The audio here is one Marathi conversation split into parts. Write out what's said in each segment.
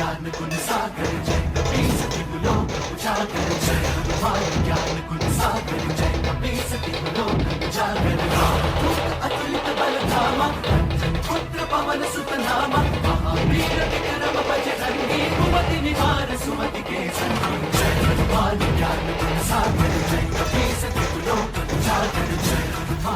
ज्ञान गुण सागर जय कपी सती लोक उजागर जय हनुमान ज्ञान गुण सागर जय कपी सती लोक उजागर अतुलित बल धामा पुत्र पवन सुत नामा महावीर विक्रम भज धन्य के संग जय हनुमान ज्ञान गुण सागर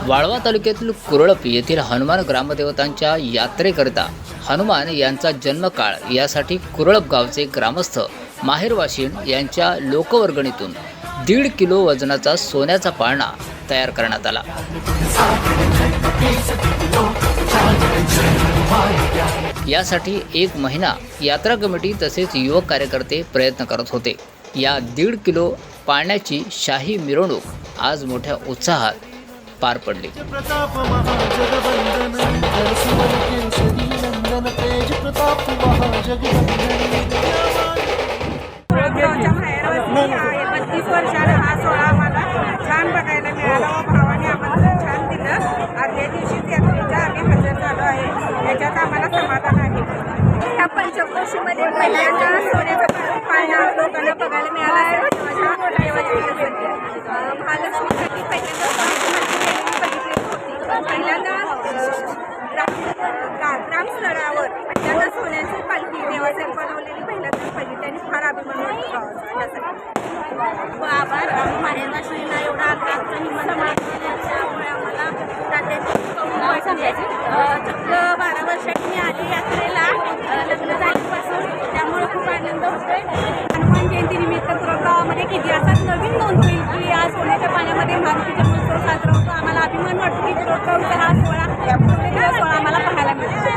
वाळवा तालुक्यातील कुरळप येथील हनुमान ग्रामदेवतांच्या यात्रेकरिता हनुमान यांचा जन्मकाळ यासाठी कुरळप गावचे ग्रामस्थ माहेरवाशीण यांच्या लोकवर्गणीतून दीड किलो वजनाचा सोन्याचा पाळणा तयार करण्यात आला. यासाठी एक महिना यात्रा कमिटी तसेच युवक कार्यकर्ते प्रयत्न करत होते. या दीड किलो पाळण्याची शाही मिरवणूक आज मोठ्या उत्साहात पार पडले बत्तीस वर्षाला हा सोहळा आम्हाला छान बघायला मिळाला व भावाने आम्हाला छान दिलं आदल्या दिवशीच यात्रेच्या आम्ही हजर झालो आहे याच्यात आम्हाला समाधान आहे ह्या पंचक्रोशीमध्ये पहिल्यांदा सोन्याचा पाळणा लोकांना बघायला मिळाला आहे महालक्ष्मीसाठी पहिल्यांदा सोन्याची माती केलेली बघितली होती पहिल्यांदा अं, ग्राम ग्रामस्तरावर पहिल्यांदा सोन्याची पालखी देवासाठी बनवलेली पहिल्यांदा बघितली त्यांनी फार अभिमान वाटतो गावाचा आभार. आम्ही माहेरवाशीला एवढा आग्रहाचा निमंत्रण त्यामुळे आम्हाला तात्याची कौतुक चक्क बारा वर्षात मी आली यात्रेला लग्न झाल्यापासून. त्यामुळे खूप आनंद होतोय. हनुमान जयंती निमित्त पुरं किती? असतात नवीन नोंद होईल की आज सोन्याच्या पाण्यामध्ये मारुतीचा महोत्सव साजरा हा सोहळा हा सोहळा मला पाहायला मिळतो